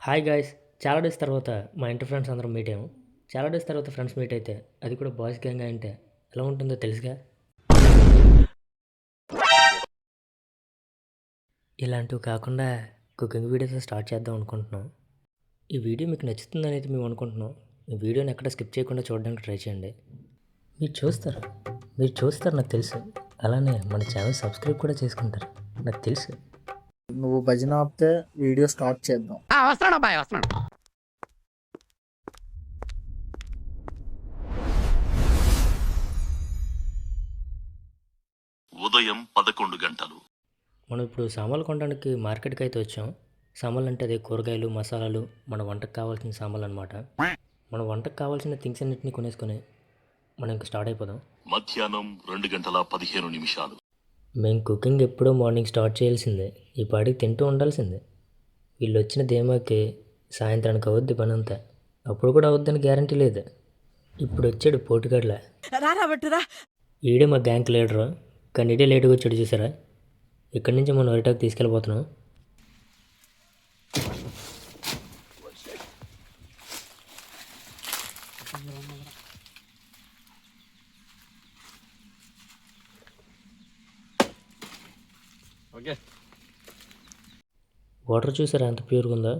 Hi guys. చాలా days తర్వాత మా ఇంటర్ ఫ్రెండ్స్ అందరం మీట్ అయ్యాము. చాలా డేస్ తర్వాత ఫ్రెండ్స్ మీట్ అయితే అది కూడా బాయ్స్ గ్యాంగ్ అంటే ఎలా ఉంటుందో తెలుసుగా? ఇలాంటివి కాకుండా కుకింగ్ వీడియోస్ స్టార్ట్ చేద్దాం అనుకుంటున్నాం. ఈ వీడియో మీకు నచ్చుతుందని అయితే మేము అనుకుంటున్నాం. ఈ వీడియోని ఎక్కడ స్కిప్ చేయకుండా చూడడానికి ట్రై చేయండి. మీరు చూస్తారు. మీరు చూస్తారు నాకు తెలుసు. అలానే మన ఛానల్ సబ్స్క్రైబ్ కూడా చేసుకుంటారు. నాకు తెలుసు. నువ్వు భజన ఆపితే వీడియో స్టార్ట్ చేద్దాం. వస్తున్నాడు అబ్బాయి వస్తున్నాడు. ఉదయం పదకొండు గంటలు. మనం ఇప్పుడు సామాన్లు కొనడానికి మార్కెట్కి అయితే వచ్చాం. సామాన్లు అంటే అదే కూరగాయలు మసాలాలు మన వంటకు కావాల్సిన సామాన్లు అనమాట మన వంటకు కావాల్సిన థింగ్స్ అన్నింటినీ కొనేసుకొని మనం ఇంకా స్టార్ట్ అయిపోదాం. మధ్యాహ్నం రెండు గంటల పదిహేను నిమిషాలు. మేము కుకింగ్ ఎప్పుడో మార్నింగ్ స్టార్ట్ చేయాల్సిందే. ఈ పాటికి తింటూ ఉండాల్సిందే. వీళ్ళు వచ్చిన ధీమాకి సాయంత్రానికి అవద్ది పని అంతా అప్పుడు కూడా అవద్దని గ్యారంటీ లేదు. ఇప్పుడు వచ్చాడు పోటుగడ్ల ఈడే మా గ్యాంగ్ లీడరు. కానీ ఇడే లేటుగా వచ్చాడు చూసారా? ఇక్కడి నుంచి మనం అరిటాకు తీసుకెళ్ళిపోతున్నాం వాటర్ చూసారా? ఎంత ప్యూర్గా ఉందో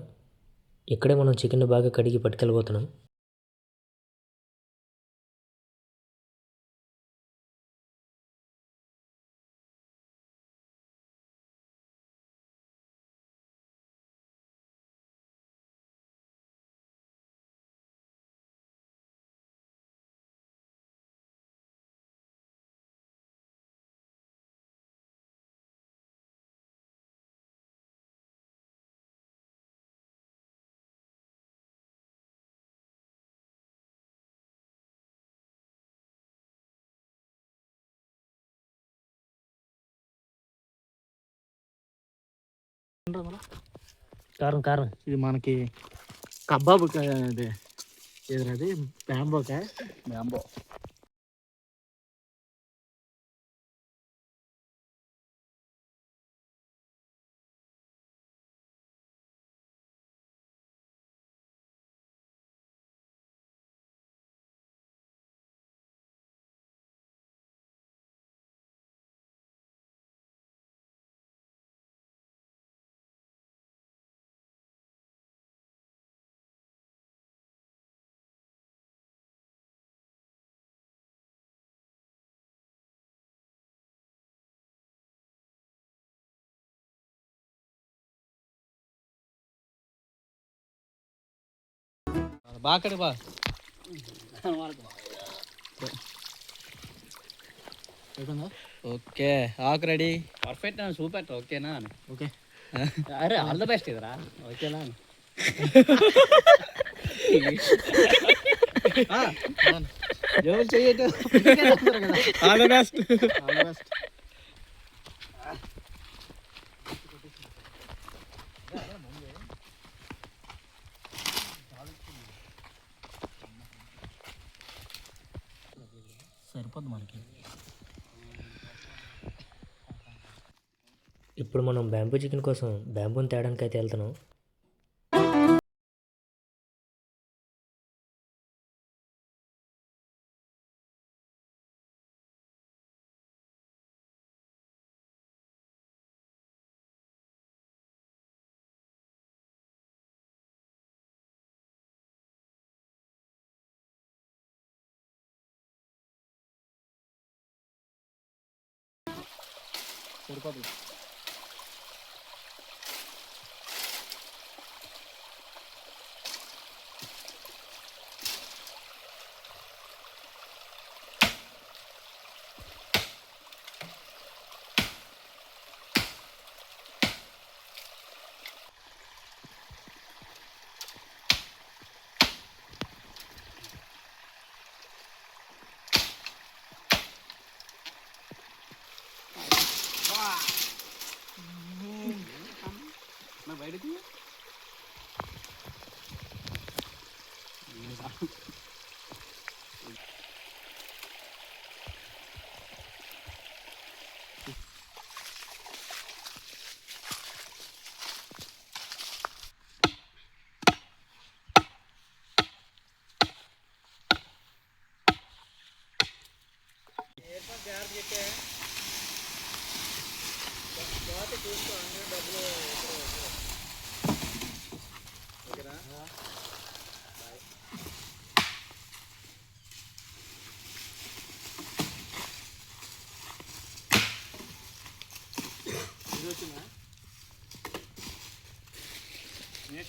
ఇక్కడే మనం చికెన్ బాగా కడిగి పట్టుకెళ్ళిపోతున్నాం కారం కారం ఇది మనకి కబాబ్ అది. ఏది బ్యాంబోకా? బ్యాంబో. బాకడి బా. ఓకే ఆకు రెడీ. పర్ఫెక్ట్ అని చూపెట్ట ఓకేనా ఓకే. అరే ఆల్ ద బెస్ట్ ఇదిరా. ఓకేనా జోబులు చెయ్యటం ఆల్ ద బెస్ట్. సరిపోద్ది మనకి. ఇప్పుడు మనం బ్యాంబూ చికెన్ కోసం బ్యాంబూని తేడానికి అయితే వెళ్తున్నాం. Korkak beide gut.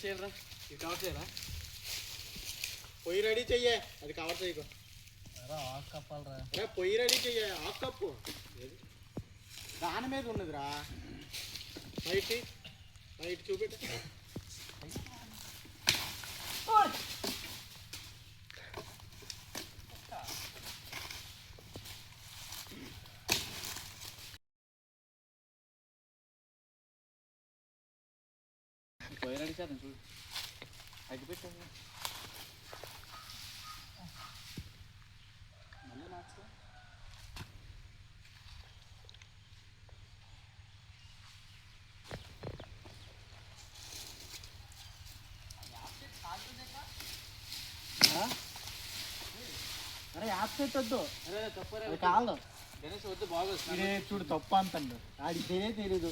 సరిపోతుంది పొయ్యి రెడీ చెయ్యే. అది కవర్ చేయకు. రే, పొయ్యి రెడీ చెయ్యే. ఆకు కప్పు. దాని మీద ఉన్నదిరా. బయటి బయట చూపెట్టు. చూడు. అరే యాప్ సెట్ వద్దు. అరే తప్పరే కాదు. గణేష్ వద్దు బాగా చూడు తప్పు అంతండు. ఆడికి తెలియదు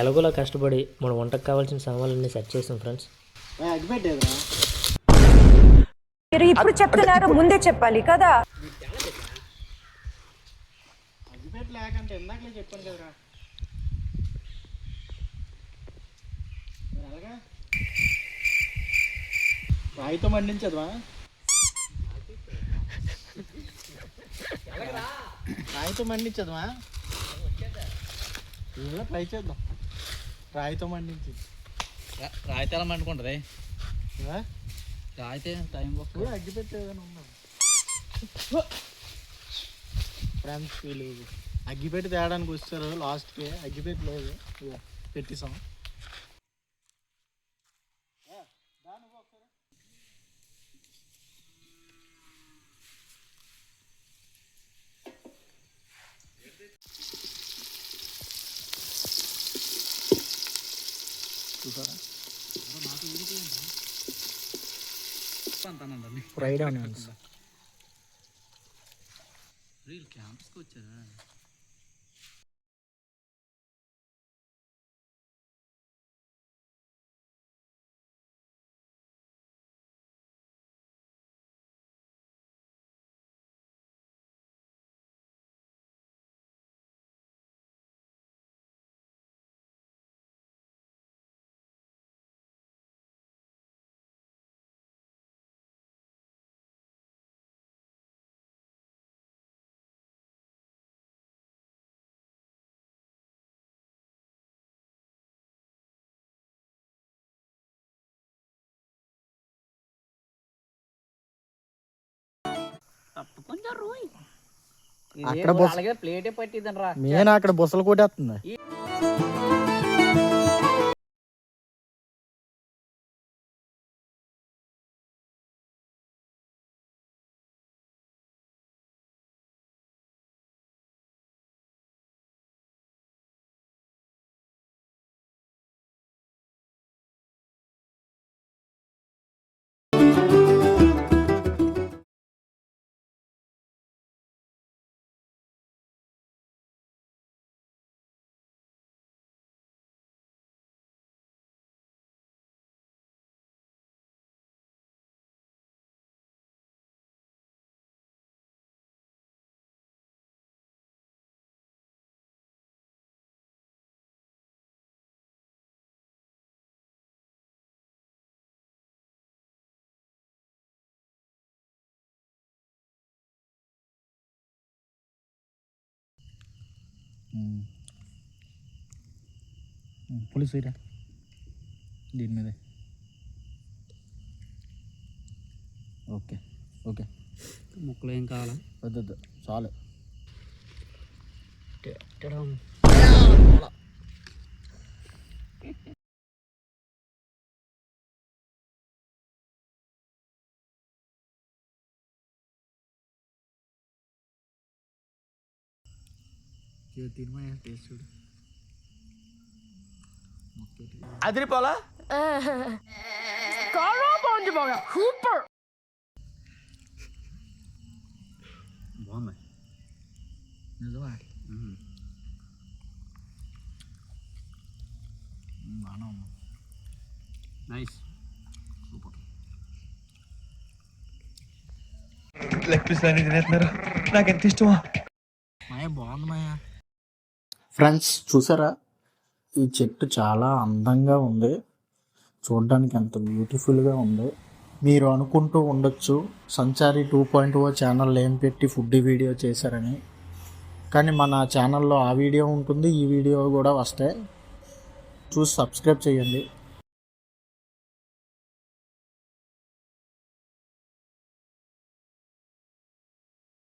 ఎలాగోలా కష్టపడి మన వంటకు కావాల్సిన సామాన్లన్నీ సెట్ చేసాం ఫ్రెండ్స్. మీరు ఇప్పుడు చెప్తున్నారు ముందే చెప్పాలి కదా? రాయితో మండించదువా? రాయితో మండించదువా? ట్రై చేద్దాం. రాయితో మండించి. రాయితే ఎలా మండుకుంటుంది? రాయితే టైం బాక్స్ ఏ అగ్గిపెట్టి ఏదైనా ఉందా? ఫ్రెండ్స్ వీళ్ళు అగ్గిపెట్టి తేయడానికి వచ్చారు లాస్ట్కి అగ్గిపెట్టి లేదు. ఇదిగో పెట్టేసాం చూసారా అంతానండి ఫ్రైడ్ ఆనియన్స్ క్యాంప్స్కి వచ్చారా కొంచెం రోయ్. అక్కడ బొస్- అలాగే ప్లేటే పట్టిద్దని రా నేను అక్కడ బుసలు కొట్టేస్తుంది. పులుసు ఇరా దీని మీద ఓకే ఓకే ముక్కలు ఏం కావాలా వద్దు చాలు తినమయ్య టేస్ట్ చూడు అదిరిపోలా బాగుంది నిజమా బాగానే ఉంది నైస్ లెగ్ పీస్ అన్ని తినేస్తున్నారు నాకు ఎంత ఇష్టమా మాయ బాగుంది మాయ ఫ్రెండ్స్ చూసారా? ఈ చెట్టు చాలా అందంగా ఉంది. చూడడానికి ఎంత బ్యూటిఫుల్గా ఉంది. మీరు అనుకుంటూ ఉండొచ్చు Sanchari two point O channel ఏం పెట్టి ఫుడ్ వీడియో చేశారని. కానీ మన ఛానల్లో ఆ వీడియో ఉంటుంది ఈ వీడియో కూడా వస్తాయి చూసి సబ్స్క్రైబ్ చేయండి.